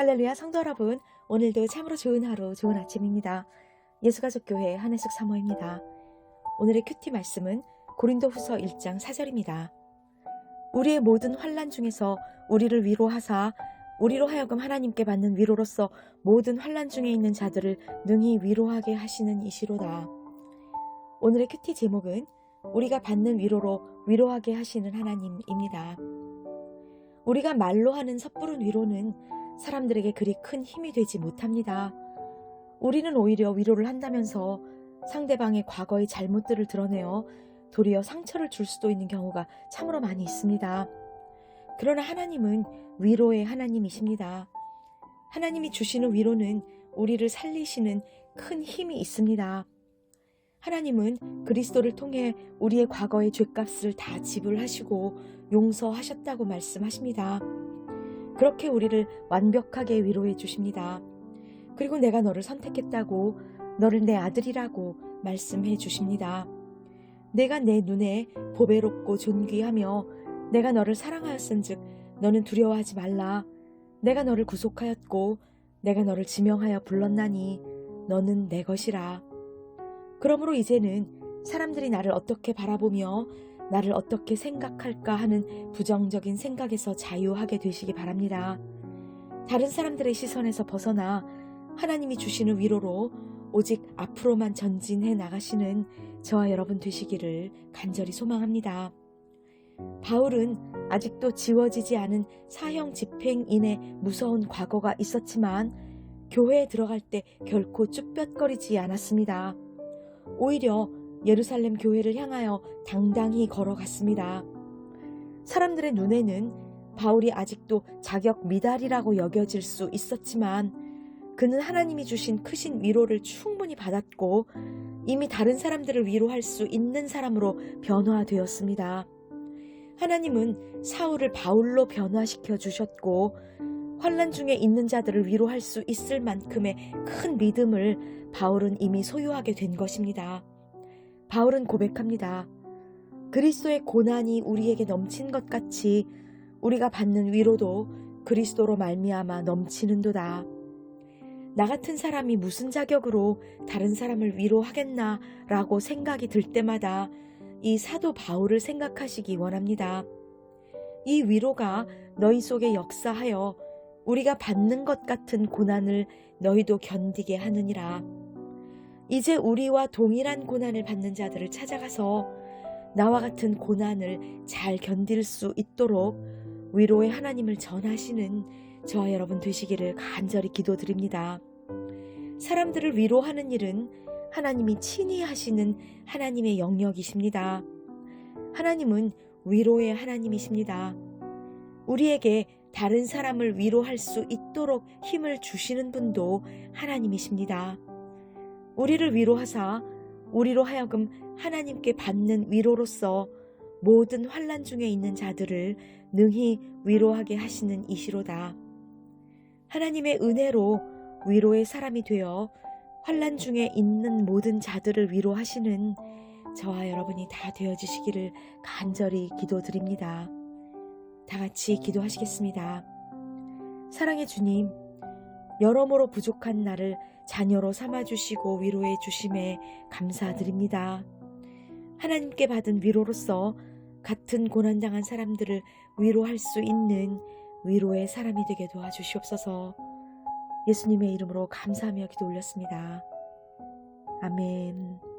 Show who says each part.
Speaker 1: 할렐루야 성도 여러분 오늘도 참으로 좋은 하루 좋은 아침입니다. 예수가족교회 한혜숙 사모입니다. 오늘의 큐티 말씀은 고린도 후서 1장 4절입니다. 우리의 모든 환란 중에서 우리를 위로하사 우리로 하여금 하나님께 받는 위로로서 모든 환란 중에 있는 자들을 능히 위로하게 하시는 이시로다. 오늘의 큐티 제목은 우리가 받는 위로로 위로하게 하시는 하나님입니다. 우리가 말로 하는 섣부른 위로는 사람들에게 그리 큰 힘이 되지 못합니다. 우리는 오히려 위로를 한다면서 상대방의 과거의 잘못들을 드러내어 도리어 상처를 줄 수도 있는 경우가 참으로 많이 있습니다. 그러나 하나님은 위로의 하나님이십니다. 하나님이 주시는 위로는 우리를 살리시는 큰 힘이 있습니다. 하나님은 그리스도를 통해 우리의 과거의 죄값을 다 지불하시고 용서하셨다고 말씀하십니다. 그렇게 우리를 완벽하게 위로해 주십니다. 그리고 내가 너를 선택했다고 너를 내 아들이라고 말씀해 주십니다. 내가 내 눈에 보배롭고 존귀하며 내가 너를 사랑하였은즉 너는 두려워하지 말라. 내가 너를 구속하였고 내가 너를 지명하여 불렀나니 너는 내 것이라. 그러므로 이제는 사람들이 나를 어떻게 바라보며 나를 어떻게 생각할까 하는 부정적인 생각에서 자유하게 되시기 바랍니다. 다른 사람들의 시선에서 벗어나 하나님이 주시는 위로로 오직 앞으로만 전진해 나가시는 저와 여러분 되시기를 간절히 소망합니다. 바울은 아직도 지워지지 않은 사형 집행인의 무서운 과거가 있었지만 교회에 들어갈 때 결코 쭈뼛거리지 않았습니다. 오히려 예루살렘 교회를 향하여 당당히 걸어갔습니다. 사람들의 눈에는 바울이 아직도 자격 미달이라고 여겨질 수 있었지만 그는 하나님이 주신 크신 위로를 충분히 받았고 이미 다른 사람들을 위로할 수 있는 사람으로 변화되었습니다. 하나님은 사울을 바울로 변화시켜 주셨고 환란 중에 있는 자들을 위로할 수 있을 만큼의 큰 믿음을 바울은 이미 소유하게 된 것입니다. 바울은 고백합니다. 그리스도의 고난이 우리에게 넘친 것 같이 우리가 받는 위로도 그리스도로 말미암아 넘치는도다. 나 같은 사람이 무슨 자격으로 다른 사람을 위로하겠나라고 생각이 들 때마다 이 사도 바울을 생각하시기 원합니다. 이 위로가 너희 속에 역사하여 우리가 받는 것 같은 고난을 너희도 견디게 하느니라. 이제 우리와 동일한 고난을 받는 자들을 찾아가서 나와 같은 고난을 잘 견딜 수 있도록 위로의 하나님을 전하시는 저와 여러분 되시기를 간절히 기도드립니다. 사람들을 위로하는 일은 하나님이 친히 하시는 하나님의 영역이십니다. 하나님은 위로의 하나님이십니다. 우리에게 다른 사람을 위로할 수 있도록 힘을 주시는 분도 하나님이십니다. 우리를 위로하사 우리로 하여금 하나님께 받는 위로로서 모든 환란 중에 있는 자들을 능히 위로하게 하시는 이시로다. 하나님의 은혜로 위로의 사람이 되어 환란 중에 있는 모든 자들을 위로하시는 저와 여러분이 다 되어 주시기를 간절히 기도드립니다. 다 같이 기도하시겠습니다. 사랑의 주님, 여러모로 부족한 나를 자녀로 삼아 주시고 위로해 주심에 감사드립니다. 하나님께 받은 위로로서 같은 고난당한 사람들을 위로할 수 있는 위로의 사람이 되게 도와주시옵소서. 예수님의 이름으로 감사하며 기도 올렸습니다. 아멘.